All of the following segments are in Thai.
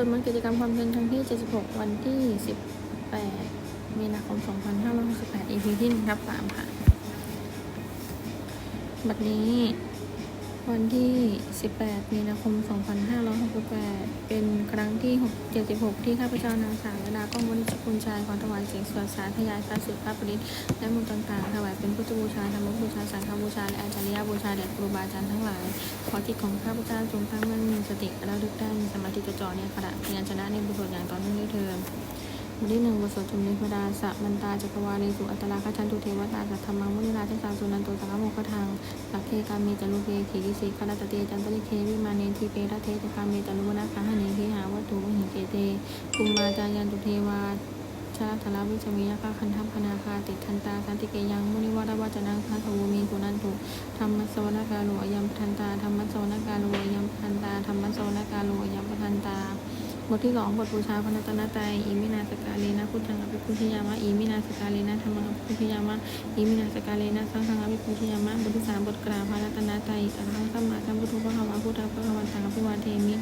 วนมนต์กิจกรรมความเพียรครั้งที่ 76 วันที่ 18 มีนาคม 2568 EP ที่1ทับ3ค่ะ บัดนี้ วันที่ 18 มีนาคม 2568 เป็นครั้งที่ 76 ที่ข้าพเจ้านางสาวระดาก้องวณิชกุลชัยขอถวายเสียงสวดสาธยายพระสุภาพปริตและมุนต์ต่างๆ ถวายเป็นพุทธบูชาธรรมบูชา สังฆบูชา และอาจาริยบูชาแด่ครูบาอาจารย์ทั้งหลาย ขอจิตของข้าพเจ้าจงตั้งมั่นมีสติระลึกได้มีสมาธิจดจ่อในขณะพยัญชนะในบทสวดอย่างต่อเนื่องด้วยเถิด บทที่หนึ่งบทสวดจุมนิพดาสะมันตาจักรวาเลสุอัตตลาคชันตุเทวตาสัทธรรมังมุนิราชสาสุนันโตสังฆโมคทางสักเคกามีจารุเพขีริสิคาราตเตจันตริเควิมาเนทีเปรเทจกามีจารุวนาคาหานิเคหาวัตถุวหิเกเตภูมิมาจายันตุเทวาชาลทลาวิชมียะคะคันทัพพนาคาติทันตาสันติเกยังมุนิวราวจนังคาทวูมีกุนันตุธรรมสวนกาโลอยัมทันตาธรรมสวนกาโลอยัมทันตาธรรมสวนกาโลอยัมทันตา บทที่สองบทบูชาพระรัตนตรัยอิมินาสกาเลนะพุทธังอภิพุทธิยามะอิมินาสกาเลนะธรรมังอภิพุทธิยามะอิมินาสกาเลนะสังฆังอภิพุทธิยามะบทที่สามบทกราบพระรัตนตรัยอรหังสัมมาสัมพุทโธพระควาพุทธพระควันตังอภิวาเทมิ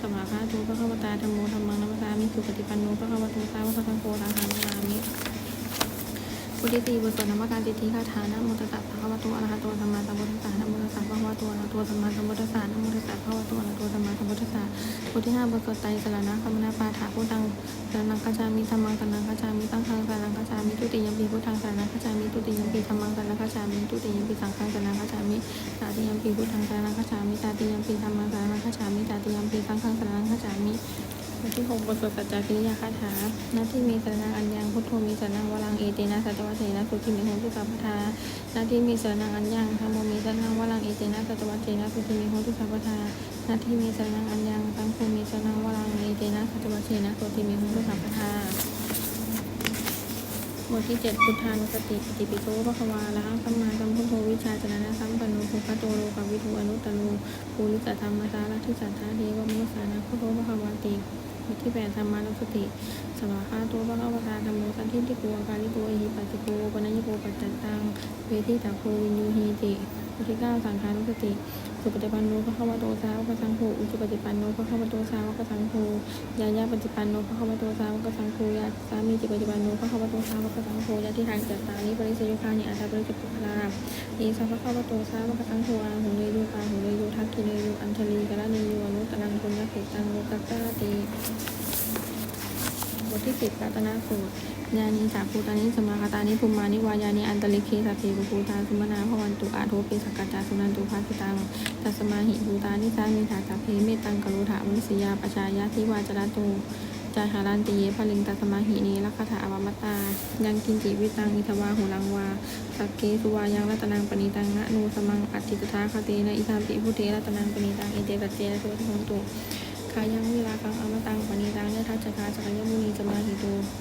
สวากขาโตพระควตาธรรมโมธรรมังนัมสามิสุปฏิปันโนพระควโตสาวกสังโฆทางหังวามิบทที่สี่บทสวดนามการสิทธิคาถานะโมตัสสะภะคะวะโตอรหะโตสัมมาสัม โตอะระหะโตสัมมาสัมพุทธัสสะนะโมตัสสะพระวะโตอะระหะโตสัมมาสัมพุทธัสสะบทที่ห้าบทสวดไตรสรณะคัมนาปาถาพุทธังสรณังกัจจามิธรรมังสรณังกัจจามิตั้งฆังสรณังกัจจามิทุติยมปีพุทธังสรณังกัจจามิทุติยมปีธรรมังสรณังกัจจามิทุติยมปีสังฆังสรณังกัจจามิตาติยมปีพุทธังสรณังกัจจามิตาติยมปีธรรมังสรณังกัจจามิตาติยมปีสังฆังสรณังกัจจามิ บทที่หกบทสวดสัจจกิริยาคาถาหน้าที่มีสรนังอัญญังพุทโธมีสรนังวรังเอเตนะสัจวัตเถนะสุขิมิโหตุสัพพทาหน้าที่มีสรนังอัญญังธรรมโมมีสรนังวรังเอเตนะสัจวัตเถนะสุขิมิโหตุสัพพทาหน้าที่มีสรนังอัญญังสังโฆมีสรนังวรังเอเตนะสัจวัตเถนะสุขิมิโหตุสัพพทาบทที่เจ็ดพุทธานุสติปฏิปิโสภควาละหังสัมมาสัมพุทโธวิชาจรณะสัมปันโนภุคโตโลกวิทูอนุตตโลภูริสธรรมสารทิสัทธาเทวมุสานาพุทโธภควาติ บทที่แปดธรรมานุสติสวาคาตัวพระคัมภาธรรมโมสันทิติโกอาการิโกอหิปัสสิโกปนัญญโกปัจจตตังเวทิตาโควินยูหีติบทที่เก้าสังขานุสติ สุปฏิปันโนพระคัมภโตสาวกสังโฆอุจุปฏิปันโนพระคัมภโตสาวกสังโฆยายาปฏิปันโนพระคัมภโตสาวกสังโฆยาสามีจิปฏิปันโนพระคัมภโตสาวกสังโฆยาที่ทางจัตตานิปริสยุคานิอัตาปริจุปุคลารามเอสาพระคัมภโตสาวกสังโฆอาหุเนยุปาหุเนยุทักขิเนยุอัญชลีกะละเนยุอนุตตังปุญญเขตังโลกัสสาติบทที่สิบรัตนสูตร สาภูตานิสมาคตานิภูมานิวายานิอันตลิเคสัตถิภูตาสุมนาภวันตุอาโทปิสักกัจจาสุนันตุภาสิตังตัสมาหิภูตานิสามิถาสัพเพเมตังกรุถามนุสยาปชายาทิวาจรตุจาหารันติเยพลิงตัสมาหินีลักขถาอวมตตา ยังกินจิวิตังอิทวาหุลังวาสักเกสุวายังรัตนังปณิตังนะโนสมังอัติตถาคเตนะอิทามปิพุเทรัตนังปณิตังเอเตตเจนะโสทิโตุกายังวิลากังอมตังปณิตังเนทัจจคาสกยมุนีสมาหิโต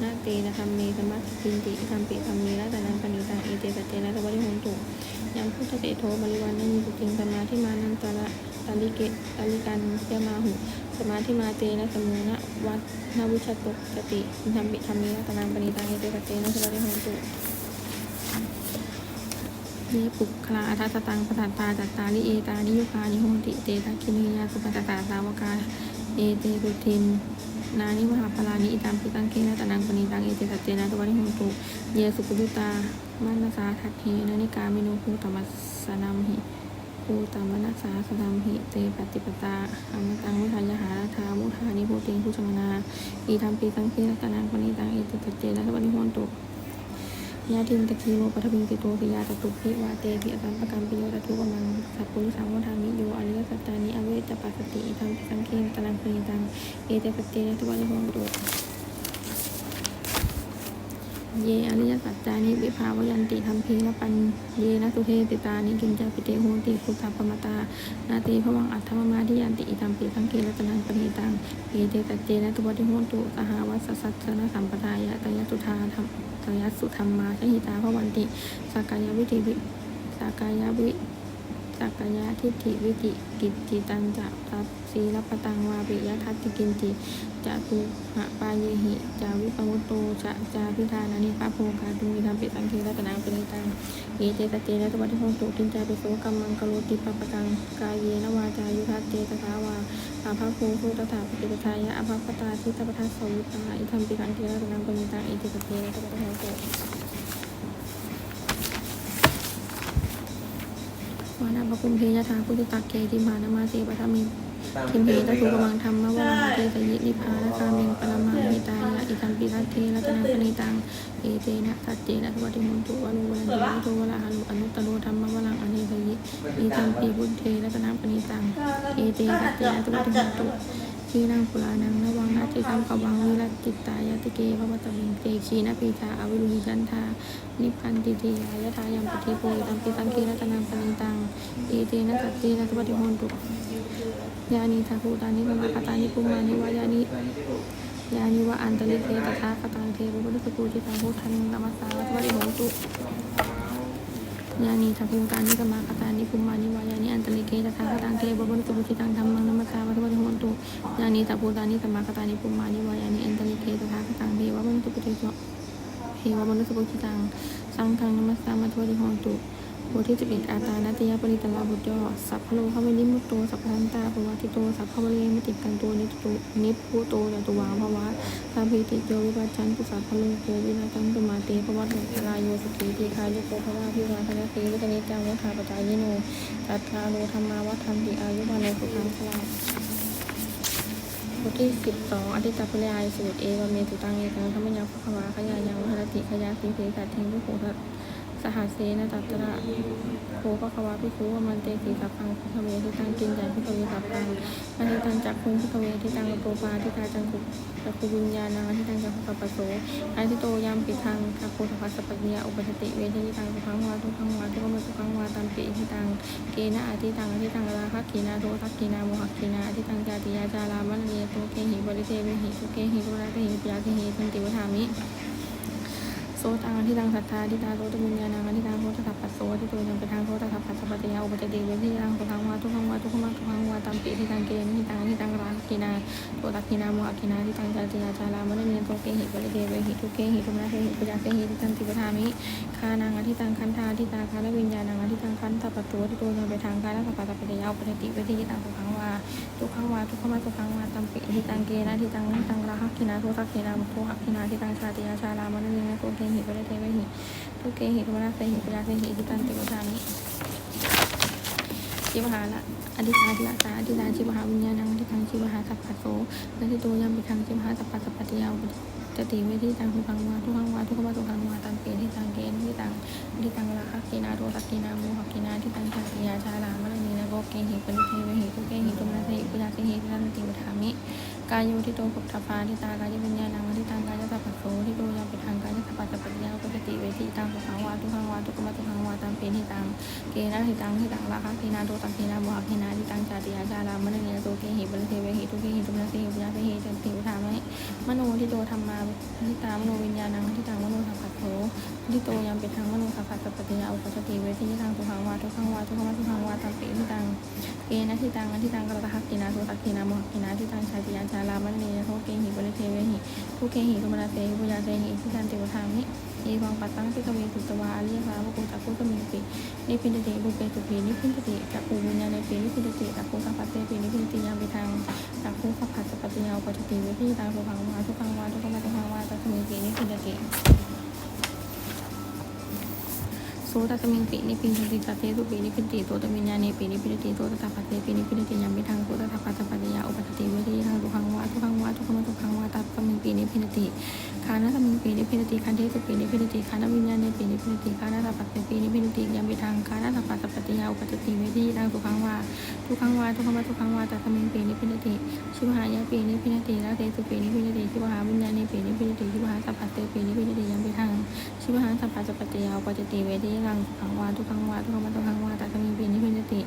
นาเตนะธรรมเมสมัสสินติธรรมปิธรรมเมรัตนังปณิตังเอเตสัจเจนะสวัสดิโหนตุยังพุทธเตโทบริวันนันยิสุติงสมาธิมานันตระตาลิเกตาลิกันยามาหุสมาธิมาเตนะสมุนะวัดนาวิชตุสติธรรมปิธรรมเมรัตนังปณิตังเอเตสัจเจนะสวัสดิโหนตุเยปุคลาทัสตังปตัตตาจัตตาลิเอตานิยุคานิโหติเตตะคินิยาสุปตตาสาวกาเอเตตุทิน นานิมหาปลานิอิตัมปิตังเกนะตะนังปณิตังเอเตสัจเจนะตวันิโหตุเยสุปยุตามันนสาทัตเทนะนิกามิโนภูตมัสสนัมหิภูตมนัสสาสนัมหิเตปฏิปตาอมตังมุทายหาราธามุทานิโพติงผู้ชมนาอีธรรมปีตังเกนะตะนังปณิตังเอเตสัจเจนะตวันิโหตุยาทินตะคีโมปัทวิงปิโตปิยาตตุภิวาเตปิอสัมปกรรมปิโยตทุกมังสัพพุริสังวทามิโยอริยสัจจานิอเวจปัสสติอิทังปิสังเคนตลังปณิตัง เอเตปเตนะทุวันิโหนตุเยอริยสัจจานิวิภาวยันติธรรมพีละปันเยนะสุเทติตานิกินจาปิเตโหติพุทธปมตา นาตีพวังอัตถมมาทิยันติอิทัมปิสังเกรัตนังปณิตังเอเตตัจเจนะทุวันิโหนตุสหวัสสัจนะสัมปทายะตยตุธาธรรมสยัสสุธรรมมาชหิตาพระวันติสากายวิธิวิสากายวิ สักกายะทิฏฐิวิจิกิจจิตังจะทัพสีรปตังวาปิยทัตติกินจิจะตุหะปายเหิจาวิปมุตโตจะจาพิธานานิปะโภคาตุมิธรรมปิสังเครัตนังปณิตังเอเจตเจนะตวัติโหตุทินจาปิโสกรรมังกโลติปปะตังกายเยนวาจายุทัตเจตถาวาอาภาโภโคตถาปฏิปทายะอาภาปตาทิตปทัสสวิตาอิธรรมปิสังเครัตนังปณิตังเอเจตเจนะตวัติโหตุ วานาปคุมเพยถาพุทธิตักเกทิมานามาเสปะทามิคิมเหตตุกมังธรรมะวาเทสยินิพานะคามิงปรมาหิตายะอิตัมปิรัตเทรัตนังปณิตังเอเตนะสัจเจนะทวัติมุนตุวะลุวะลันตุโตวะละหันุอนุตตโรธรรมะวะลังอเนสยิอิตัมปิพุทเทรัตนังปณิตังเอเตสัจเจนะทวัติมุนตุทีนังปุรานังนวังนาจิตังขวังวิรัตจิตตายะติเกภวตมิงเตคีนะปีชาอวิรุหิจันทานิพพันติเทยายะทายังปฏิโพตัมปิตังเกรัตนังปณิตังเอเตนะสัจเจนะทวัติมุนตุยานิทาภูตานิสมาคตานิปุมานิวายานิยานิวะอันตริเทตถาคตังเทวพุทธสกูจิตังพุทธังนามัสสาวัตวริโหตุยานิทาภูตานิสมาคตานิปุมานิวายานิอันตริเทตถาคตังเทวพุทธสกูจิตังธรรมังนามัสสาวัตวริโหตุยานิทาภูตานิสมาคตานิปุมานิวายานิอันตริเทตถาคตังเทวพุทธสกูจิตังเทวพุทธสกูจิตังสังฆังนามัสสาวัตวริโหตุ บทที่11อาตานาติยปริตลาบุตรย่อ สัพพโลขวินิมุตโต สัพพันตาภวติโต สัพพะวเรมติกันโตนิโตนิพุโตจตุวาภวะสาภิติโยวิปัชันตุสัพพโลโกวินาตังตุมาเตภวัตโนทลายโยสติเทคายุโกภวะพิวาทนาสีวิตนิจังวัฏาปจายโนตัทธาโลธรรมาวัฏันติอายุวันโนสุขังพลังบทที่12อธิตตปริยายสูตรเอวเมตุตังเอกังธรรมยังภควาขยายังวหรติขยาสีเพสัตเทงทุโขทั หัสเสนตัตตระโคภควาพิคุวมันเตสีสัพพังพิคเวทิตังกินใหญ่พิคเวสัพพังอธิตังจักคุงพิคเวทิตังโปปาทิตาจังกุจักคุวิญญาณังอธิตังจักขุปปะโสอธิโตยามปิทังทักโคทพัสสปะเนียอุปชติเวทิตังสุขังวาทุขังวาทุกขมสุขังวาตัมปิทิตังเกนะอธิตังอธิตังราคะกีนาโททักกีนาโมหกีนาอธิตังจาติยาจารามันเนโตเกหิบริเทเวหิทุเกหิตุระเตหิปยาเตหิทันติวทามิ ตังอธิตังสัทธาทิตาโสตวิญญาณังอธิตังโสตถัพปัสโสทิโตยังเป็นทางโสตถัพปัสสปติยาอุปจติเวทิตังโสุขังวาทุกขังวาทุกขมังทุกขังวาตัมปิทิตังเกณทิตังอธิตังราคินาโสตักขินาโมหคินาทิตังจาติยาจารามะเนียนโตเกหิปริเทเวหิทุเกหิทุมนาเทหิปยาเกหิทิตังติปทามิคานังอธิตังคันธาทิตาคาลวิญญาณังอธิตังคันทัพปัสโสทิโตยังเป็นทางกายสัพพะสัปติยาอุปจติเวทิตังโสุขังวาทุกขังวาทุกขมังทุกขังวาตัมปิทิตังเกณทิตังทิตังราคินาโสตักขินาโมหคินาทิตังจาติยาจารามะเนียนโตเกหิปริเทเวหิทุกเกหิทุมนาเสหิปยาเสหิทิตันติวทามิชิวหาละอธิษฐาธิละสาอธิษฐานชิวหาวิญญาณังอธิษฐานชิวหาสัพพะโสนันทิโตยัมปิทังชิวหาสัพพะสัพพะติยาอุปจติเวทิตังทุกังวาทุกังวาทุกขวาทุกังวาตัมเปทิตังเกณทิตังทิตังราคะกีนาโทสักกีนาโมหกีนาทิตังชาติยาชาลามะนีนะโกเกหิปริเทเวหิทุเกหิทุมนาเสหิปุยาเสหิทิตันติวทามิ กายโยทิโตปุถะพาทิตากายวิญญาณังอธิตังกายสัพพะโสทิโตยังเป็นทางกายสัพพะสัพพะติยาปจติเวทิตังสุขังวาทุขังวาทุกขมทุขังวาตัมเปทิตังเกนะทิตังทิตังราคะกีนาโทตังกีนาโมหกีนาทิตังชาติยาชาลามะนีนะโตเกหิปริเทเวหิทุเกหิทุมนาเสหิปยาเสหิจันติวทามิมโนทิโตธรรมาทิตามโนวิญญาณังทิตังมโนสัพพะโส ทิโตยังเป็นทางมโนสัพพะสัพพะติยาอุปจติเวทิตังสุขังวาทุกขังวาทุกขมทุกขังวาตัมเปทิตังเกนะทิตังอธิตังกรตหักกินาโทตักกินาโมหกินาทิตังชาติยาชาลามะเนยโทเกหิบริเทเวหิทุเกหิตุมนาเตหิปุยาเตหิทิตันติวทามิเอวังปัตตังพิกเวสุตวาอริยสาวกุจักกุสมิงปินิพินติบุเปตุพีนิพินติจักปูวิญญาณเปนิพินติจักปูสัพพะเตปีนิพินติยามปิทางจักปูสัพพะสัพพติยาอุปจติเวทิตังสุขังวาทุกขังวาทุกขมาทุขังวาตัมปินิพินติ โสตัสมิงปินิพินติสัตเตสุปินิพินติโตตมิญญาเนปินิพินติโตตถาปัตเตปินิพินติยัมมิทังโตตถาปัตตปัตยาอุปตติเวทีทังทุขังวาทุขังวาทุกขมทุขังวาตัสมิงปินิพินติ คานะสมิงปินิพินติคันเทสปินิพินติคานะวิญญาเนปินิพินติคานะตปัตเตปินิพินติยัมมิทังคานะตปัตตปัพติยาอุปตติเวทีทังทุขังวาทุกขังวาทุกขมทุกขังวาตัสมิงปินิพินติชิวหายะปินิพินติละเทสุปินิพินติชิวหาวิญญาเนปินิพินติชิวหาสัพพะเตปินิพินติยัมมิทังชิวหาสัพพะสัพพติยาอุปจติเวทีรังสุขังวาทุกขังวาทุกขมัทุกขังวาตัสมิงปีนิพินติ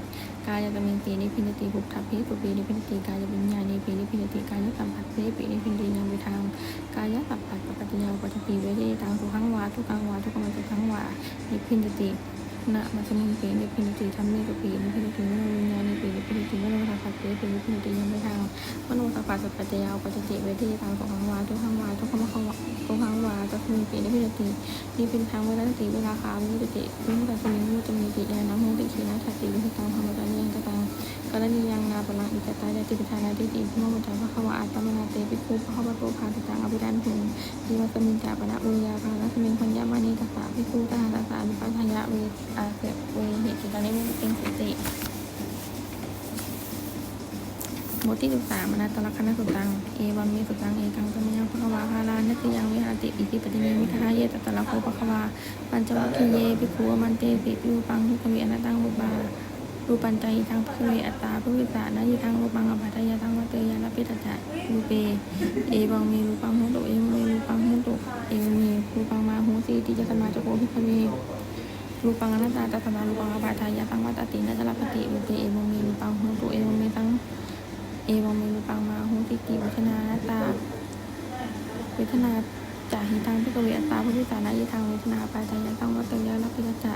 กายตมิงปีนิพินติภุทัพพิสุปีนิพินติกายวิญญาณีปีนิพินติกายสัมผัสเสปีนิพินติยังวิทางกายสัมผัสสัพพติยาอุปจติเวทีตังสุขังวาทุขังวาทุกขมัทุขังวานิพินติ นะมัสมิงเปนิพินิติธรรมเมตุปีนิพินิติมโนวิญญาณิปีนิพินิติมโนสัพพะเตปีนิพินิติยังไม่ทางมโนสัพพะสัพพะเตยาวปัจจิเวทีทางสองขังวาทุกขังวาทุกขมขังวาทุกขังวาจัสมิงเปนิพินิตินี่เป็นทางเวลาติเวลาคาวิมุตติวิมุตติมิมุตติมิติยานะโหติขีนะชาติวิหิตังธรรมจายังกตังกรณียังนาปลังอิจตายาติปิทานาติติโมมุตตะภะคะวะอัตตมนาเตปิภูภะคะวะโตภาติตังอภิดันถุงนิวัตมินจาปนะอุยาภาลัสมิงพัญญามานิตัสสะภิกขุตหะตัสสะวิปัสสยะเวอาเสเวเหตุตานิมุติงสุติบทที่13มนัตตลกนสุตัง เอวัมมีสุตัง เอกังสมัยังภควาคาลานัตยังวิหาติอิติปฏิเมมิทาเยตตะละโคภควาปัญจวัคคีเยภิกขุมันเตสิปิวปังทุกเวอนัตตังบุบารูปัญจยิทังภคเวอัตตาภวิสานายิทังรูปังอภัตยาทังวัตเตยาลปิตจัรูเป เอวังมีรูปังหุตุเอวังมีรูปังหุตุเอวังมีรูปังมาหูสีติจสมาจโกภิกขเว รูปังอนัตตาตัสมารูปังอภัตยาทังวัตตินัจลปติอุเตเอวมีรูปังหุตุเอวมีตังเอวมีรูปังมาหุติติวิชนาตาเวทนาจาหิตังพิกเวอัตตาพุทธิสานายทังเวทนาปาจายตังวัตยาลพิกจะ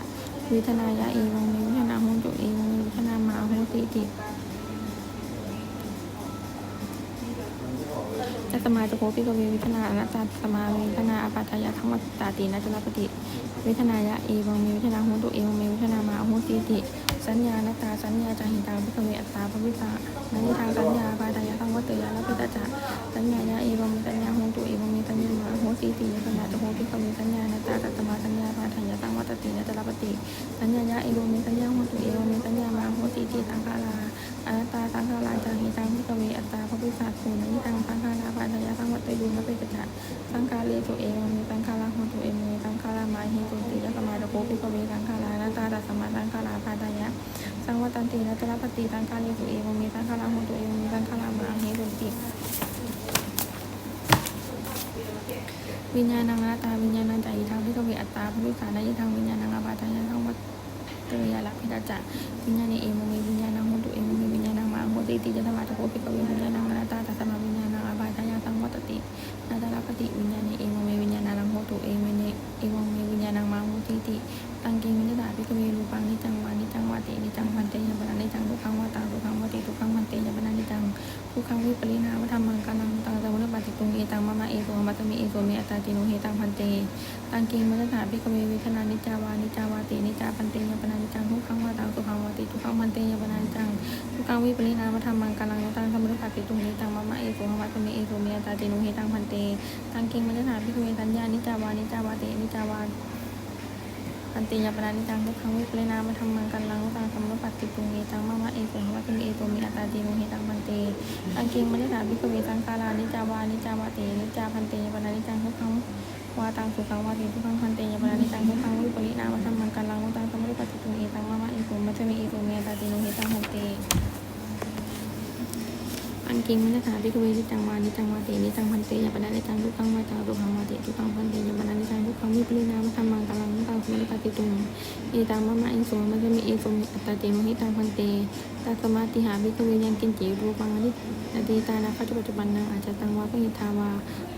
เวทนายะเอวมีวิชนาหุตุเอวมีวิชนามาหุติติจัสมาจะโคปิกเววิทนาอนัตตาสมาเวทนาอปาทายะทั้งวัตตาตินัจลปติ เวทนายะเอวังมีวิชนาหุตุเอวังมีวิชนามาหุติติ สัญญาณตาสัญญาจาหิตังพิกเวอัตตาภวิตานันทางสัญญาปาตายะทังวัตยาละปิตาจะสัญญายะเอวังมีสัญญาโหตุเอวังมีสัญญามาโหสีติยะสัญญาจโหพิกเวสัญญาณตาตัตมาสัญญาปาทายะทังวัตตินัจลปติ สัญญายะเอวังมีสัญญาโหตุเอวังมีสัญญามาโหสีติสังขารา อนัตตาสังขาราจาหิตังพิกเวอัตตาภวิสัตโหนันทังสังขาราปาทายะทังวัตยุนปิตาสังขาเรตุเองมีสังขาราโหตุเองมีสังขารามาหิตุติยสมาจโหพิกเวสังขารานัตตาตัสมาสังขาราปาทายะสังวัตันตินัตตลปฏิสังฆาเลสุเอวมีสังฆาราหุตุเอวมีสังฆารามาเหตุติวิญญาณังนาตาวิญญาณังจายิทังพิกเวอัตตาภวิสานายิทังวิญญาณังอาบาทายันทังวัตเตยาลักพิดาจะวิญญาณเอวมีวิญญาณังหุตุเอวมี ติติจัตมาตะโกพิกววิญญาณังนาตาตัสมาวิญญาณังอาบาทายันทังวัตตินาตาลปฏิวิญญาณเอวมีวิญญาณังหุตุเอวมีเอวมีวิญญาณังมาโหติติตังกิมินิดาพิกเวรูปังนิจังวานิจังวาตินิจังพันเตยปนานิจังทุกขังวาตังทุกขังวาติทุกขังพันเตยปนานิจังทุกขังวิปริณาวธรรมังกาลังตัง ตุงเอตังมะมะเอโสมัตมิเอโสเมอัตตาจิโนเฮตังพันเตตังกิมินิดาพิกเววิคณานิจาวานิจาวาตินิจาพันเตยปนานิจังทุกขังวาตังสุขังวาติทุกขังพันเตยปนานิจังทุกขังวิปริณามธรรมังกาลังตังสมุนปฏิตุงเอตังมะมะเอโสมัตมิเอโสเมอัตตาจิโนเฮตังพันเตตังกิมินิดาพิกเวสัญญานิจาวานิจาวาตินิจาวา อันติยาปนานิจังทุกครั้งวิปริณามาทำมังกันลังตังสมุปฏิปุงเอตังมะมะเอสุหวัตุเอตุมีอัตตาติโมหิตังพันเตอังกิงมณิสาภิกขเวสังการานิจาวานิจาวาเตนิจาพันเตยาปนานิจังทุกครั้งวาตังสุขังวาติทุกขังพันเตยาปนานิจังทุกครั้งวิปริณามาทำมังกันลังตังสมุปฏิปุงเอตังมะมะเอสุมัชเมเอสุเมอัตตาติโมหิตังพันเต อันกิงมินาถาภิกขเวนิจังวานิจังวาเตินิจังพันเตยาปนานิจังทุกขังวาจาทุกขังวาเตทุกขังพันเตยาปนานิจังทุกขังวิปริณามธรรมังกัลลังตังสมุปฏิตุงเอตังมะมะเอโสมัจมิเอโสมิอัตตาเตมหิตังพันเตตัสมาติหาภิกขเวยังกินจิรูปังนิอดีตานาคัจจุปัจจุบันนังอาจจะตังวาปหิทาวา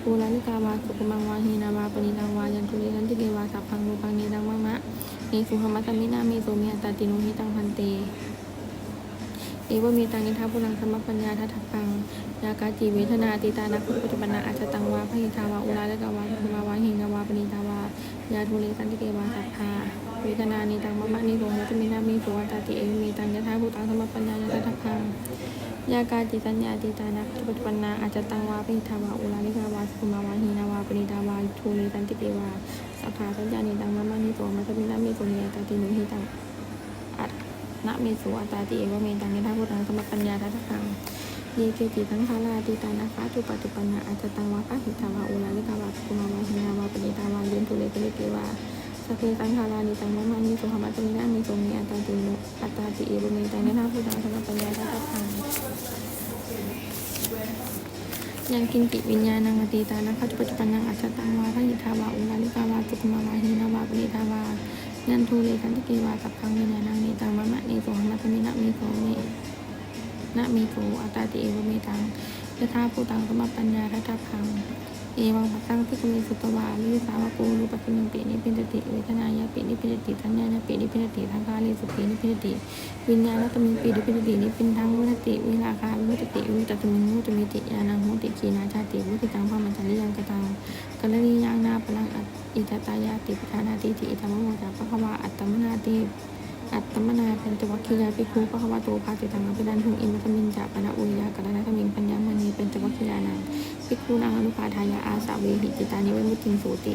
ปูรานิกาวาสุกุมังวาหีนาวาปณิตังวายันตุเรนันติเกวาสัพพังรูปังเนตังมะมะเนสุขมัตตมินาเมโสมิอัตตาติโนหิตังพันเต อวมีตังนิทาพุรังสมปัญญาทัตถปังยากาจีเวทนาติตานักปัจจุบันนาอาจจะตังวาพหิทาวาอุลาแลกาวาสุมาวาหิงาวาปณิตาวายาทุเลสันติเกวาสัพพาเวทนานิตังมะมะนิโสมัตมินามีโสวัตตาติเอมีตังยทาพุตังสมปัญญายทัตถปังยากาจิสัญญาติตานักปัจจุบันนาอาจจะตังวาพหิทาวาอุลาแลกาวาสุมาวาหิงาวาปณิตาวาทุเลสันติเกวาสัพพาสัญญานิตังมะมะนิโสมัตมินามีโสเนตติโนหิตัง นะเมสุอัตตาติเอวเมตังนิทัพพุทธังสมปัญญาทัตถังเยเกจิทังคาลาติตานะคะจุปฏิปันนาอาจตังวาปะหิตาวาอุลาลิกาวาสุมาวาหินาวาปณิตาวาเยนตุเลปริเกวาสเพสังคารานิตังมะมานิสุขมัตตมินามิโสมีอัตตาติโนอัตตาติเอวเมตังนิทัพพุทธังสมปัญญาทัตถังยังกินกิวิญญาณังอตีตานะคะจุปฏิปันนังอาจตังวาปะหิตาวาอุลาลิกาวาสุมาวาหินาวาปณิตาวา นันทูเลกันตะเกวาสัพพังมีหนานังเนตังมะมะเนโสหมัตมินะมีโสเมนะมีโสอัตตาติเอวเมตังยะธาภูตังสมปัญญาทัตถพัง เอวังปัตตังพิกเมสุตวาลิสาวโกรูปกิมิงปินิพินติเวทนายาปินิพินติทัญญาปินิพินติทังคาเลสุปินิพินติวิญญาณตมิปินิพินตินิพินทังวินติวิราคาวิมุตติวิตตมิงมุตมิติยานังมุติขีนาชาติวุติตังพามัจจริยังกตังกัลลียังนาปลังอิตตายาติปทานาติติอิตมโมจาปะคะวาอัตตมนาติ อัตตมนาเป็นตวัคคียาภิกขุปะคะวะโตภาสิตังอภิดันทุงอิมัตมินจะปนะอุยยากรณะตมิงปัญญามณีเป็นตวัคคียานังภิกขุนางอนุปาทายาอาสาเวหิจิตานิเวมุติงสูติ